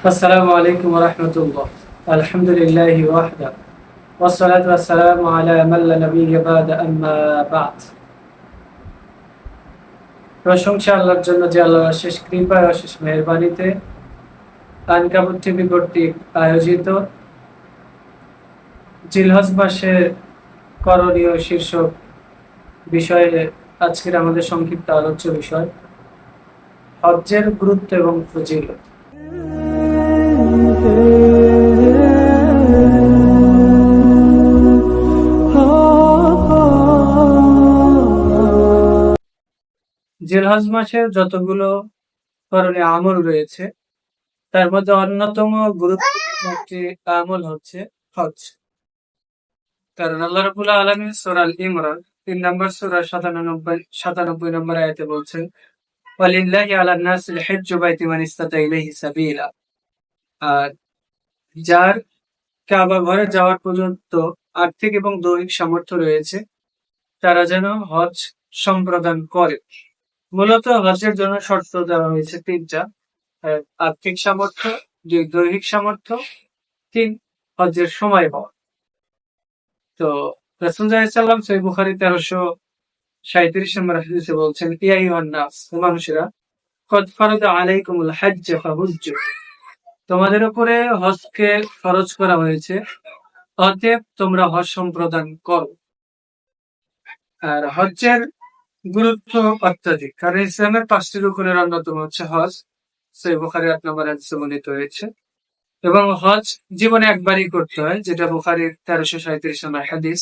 السلام عليكم ورحمة الله الحمد لله وحده والصلاة والسلام على من لا نبي بعد أما بعد প্রশংসা আল্লাহর জন্য যে আল্লাহর শেষ কৃপায় অশেষ মেহরবানিতে আনকাবুর টিভি কর্তৃক আয়োজিত জিলহজ মাসের করণীয় শীর্ষক বিষয়ে আজকের আমাদের সংক্ষিপ্ত আলোচ্য বিষয় হজ্জের গুরুত্ব এবং ফজিলত জিলহজ মাসের যতগুলো করণীয় আমল রয়েছে, তার মধ্যে অন্যতম গুরুত্বপূর্ণ একটি আমল হচ্ছে হজ। কারণ আল্লাহ রাবুল্লাহ আলমী সোরাল ইমরান তিন নম্বর সোরা সাতানব্বই সাতানব্বই নম্বর আয়াতে বলছেন, ওয়ালিল্লাহি আলা নাসিল হিজ্জু বাইতি মান ইসতাতা ইলাইহি সাবিলা। আর যার কাবা ঘরে যাওয়ার পর্যন্ত আর্থিক এবং দৈহিক সামর্থ্য রয়েছে, তারা যেন হজ সম্প্রদান করে। মূলত হজের জন্য শর্ত দেওয়া হয়েছে তিনটা আর্থিক সামর্থ্য দৈহিক সামর্থ্য, তিন, হজের সময় হওয়া। তো রাসুল্লাহাম সৈ বুখারি তেরোশো সাঁত্রিশ নম্বর হাদিসে বলছেন ইয়াই নাস মানুষেরা, কদ ফরদ আলাইকুমুল হজ্জ ফাহুজ্জ। তোমাদের উপরে হজকে ফরজ করা হয়েছে। অতএব তোমরা হজ সম্প্রদান করো। আর হজ্জের গুরুত্ব অত্যাধিক, কারণ ইসলামের পাঁচটি রুকুনের অন্যতম হচ্ছে হজ। সেই বুখারি আট নম্বর হয়েছে। এবং হজ জীবনে একবারই করতে হয়, যেটা বুখারির তেরোশো সাঁত্রিশ নম্বর হাদিস।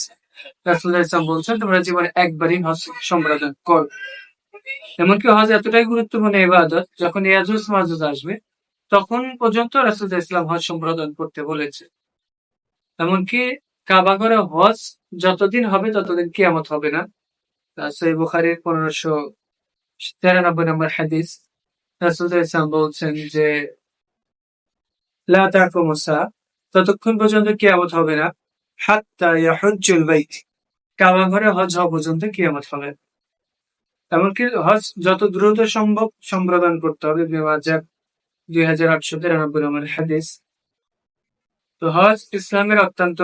রাসুল্লাহ ইসলাম বলছেন, তোমরা জীবনে একবারই হজ সম্পাদন কর। এমনকি হজ এতটাই গুরুত্বপূর্ণ ইবাদত যখন ইয়াজুজ মাজুজ আসবে তখন পর্যন্ত রাসুল্লাহ ইসলাম হজ সম্পাদন করতে বলেছে। এমনকি কাবাগরে হজ যতদিন হবে ততদিন কিয়ামত হবে না। সেই বুখারির পনেরোশো তিরানব্বই নম্বর হাদিস রাসুল্লাহ ইসলাম বলছেন যে, লা ততক্ষণ পর্যন্ত কিয়ামত হবে না। হাত্তা ইয়াহুজ্জুল বাইত, কাবা ঘরে হজ হওয়া পর্যন্ত কিয়ামত হবে। এমনকি হজ যত দ্রুত সম্ভব সম্প্রদান করতে হবে বেমাজার দুই হাজার আটশো তিরানব্বই নম্বর হাদিস। তো হজ ইসলামের অত্যন্ত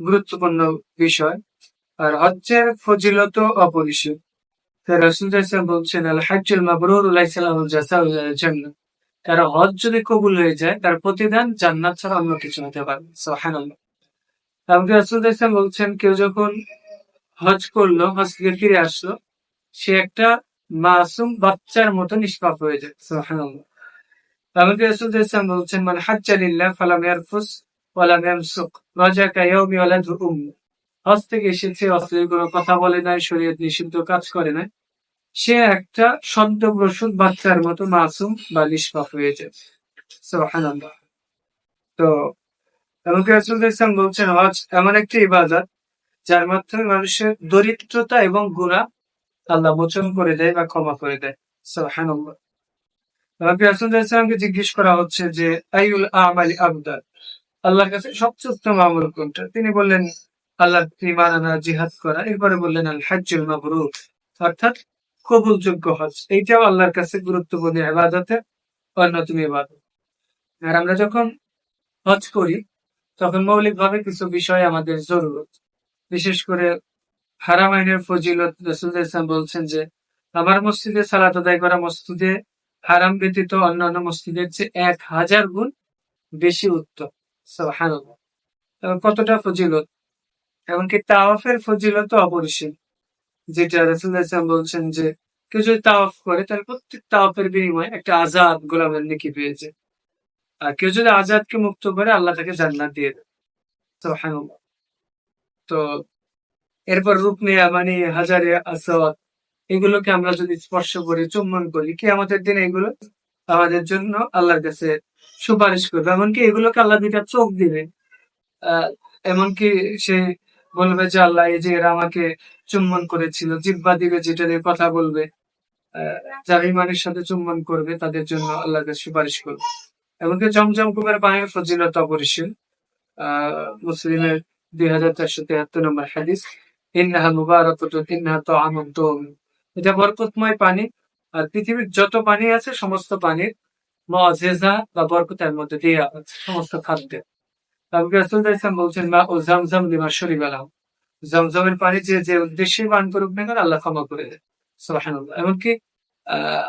গুরুত্বপূর্ণ বিষয়, আর হজ্জের ফজিলত অপরিসীম। বলছেন তার হজ যদি কবুল হয়ে যায়, তার প্রতিদান জান্নাত ছাড়া অন্য কিছু হতে পারে সুবহানাল্লাহ। আমাকে রাসুল ইসলাম বলছেন, কেউ যখন হজ করল হজ থেকে ফিরে আসলো, সে একটা মাসুম বাচ্চার মতো নিষ্পাপ হয়ে যায়। সুবহানাল্লাহ। আমাকে কাজ করে সে একটা বাচ্চার মতো মাসুম বা নিষ্পাপ হয়ে যায়। তো ইসলাম বলছেন, হজ এমন একটি ইবাদত যার মাধ্যমে মানুষের দরিদ্রতা এবং গুনাহ আল্লাহ মোচন করে দেয় বা ক্ষমা করে দেয়। সুবহানাল্লাহ। রাসূল ইসলামকে জিজ্ঞেস করা হচ্ছে যে আইউল আমালি আবদার? আল্লাহর কাছে সবচেয়ে উত্তম আমল কোনটা? তিনি বললেন আল্লাহ ইমান জিহাদ করা। এরপরে বললেন আল হাজ্জুল মাবরুর অর্থাৎ কবুলযোগ্য হজ। এইটাও আল্লাহর কাছে গুরুত্বপূর্ণ ইবাদতে, অন্যতম ইবাদত। আর আমরা যখন হজ করি, তখন মৌলিকভাবে কিছু বিষয় আমাদের জরুরত। বিশেষ করে হারামাইনের ফজিলত, রসুল ইসলাম বলছেন যে, আমার মসজিদে সালাত আদায় করা মসজিদে হারাম ব্যতীত অন্যান্য মসজিদের চেয়ে এক হাজার গুণ বেশি উত্তম। সুবহানাল্লাহ। কতটা ফজিলত? এমনকি তাওয়াফের ফজিলত অপরিসীম, যেটা রাসূলুল্লাহ বলছেন যে, কেউ যদি তাওয়াফ করে, তাহলে প্রত্যেক তাওয়াফের বিনিময়ে একটা আজাদ গোলামের নেকি পেয়েছে আর কেউ যদি আজাদকে মুক্ত করে, আল্লাহ তাকে জান্নাত দিয়ে দেয়। সুবহানাল্লাহ। তো এরপর রুকনে মানে হাজারে আসাওয়াত এগুলোকে আমরা যদি স্পর্শ করি চুম্বন করি কি আমাদের দিন এগুলো আমাদের জন্য আল্লাহর কাছে সুপারিশ করবে। এমনকি এগুলোকে আল্লাহ দুইটা চোখ দিবে। এমনকি সে বলবে যে আল্লাহ এই যে এরা আমাকে চুম্বন করেছিল জিব্বা দিবে যেটা দিয়ে কথা বলবে। আহ, যারা ইমানের সাথে চুম্বন করবে তাদের জন্য আল্লাহর কাছে সুপারিশ করবে। এমনকি জমজম কুমের পানির ফজিলত অপরিসীম। আহ মুসলিমের দুই হাজার চারশো তিয়াত্তর নম্বর হাদিস ইন্নাহা মুবারাকাতুন ইন্নাহা তাআমুন তুম এটা বরকতময় পানি। আর পৃথিবীর যত পানি আছে, সমস্ত পানির মজেজা বা বরকতের মধ্যে দিয়ে আছে, সমস্ত খাদ্যে। বলছেন, মা ও জামজাম লিমা শরীবালাম জমজমের পানি যে যে উদ্দেশ্যে পান করুক না আল্লাহ ক্ষমা করে দেয়। এমনকি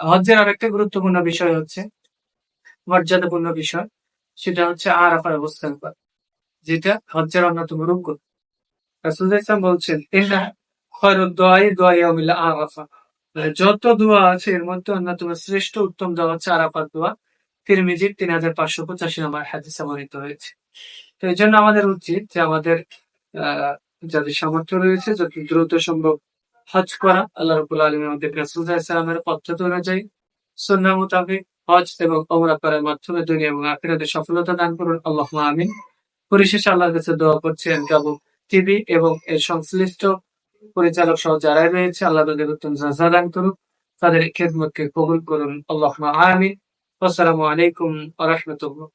হজ্জের আরেকটা গুরুত্বপূর্ণ বিষয় হচ্ছে, মর্যাদাপূর্ণ বিষয়, সেটা হচ্ছে আরাফার অবস্থান করা যেটা হজ্জের অন্যতম রুকন রাসূল ইসলাম বলছেন, ইন্না খয়রুদ দোয়াই আরাফা। যত দোয়া আছে, এর মধ্যে অন্যতম শ্রেষ্ঠ উত্তম দোয়া হচ্ছে আরাফার দোয়া। তিরমিজির তিন হাজার পাঁচশো পঁচাশি নম্বর হাদিসে বর্ণিত হয়েছে। তো এই জন্য আমাদের উচিত যে আমাদের যাদের সামর্থ্য রয়েছে, যত দ্রুত সম্ভব হজ করা। আল্লাহ রবুল্লা আলমী আমাদের রাসুল সাল্লামের পদ্ধতি অনুযায়ী সন্না মোতাবেক হজ এবং অমরা করার মাধ্যমে দুনিয়া এবং আখিরাতে সফলতা দান করুন। আল্লাহ আমিন। পরিশেষে আল্লাহর কাছে দোয়া করছেন কাবু টিভি এবং এর সংশ্লিষ্ট পরিচালক সহ যারাই রয়েছে, আল্লাহ তাদের উত্তম জাজা দান তাদের খেদমতকে কবুল করুন। আল্লাহ আমিন। আসসালামু আলাইকুম আ রহমতুল্লাহ।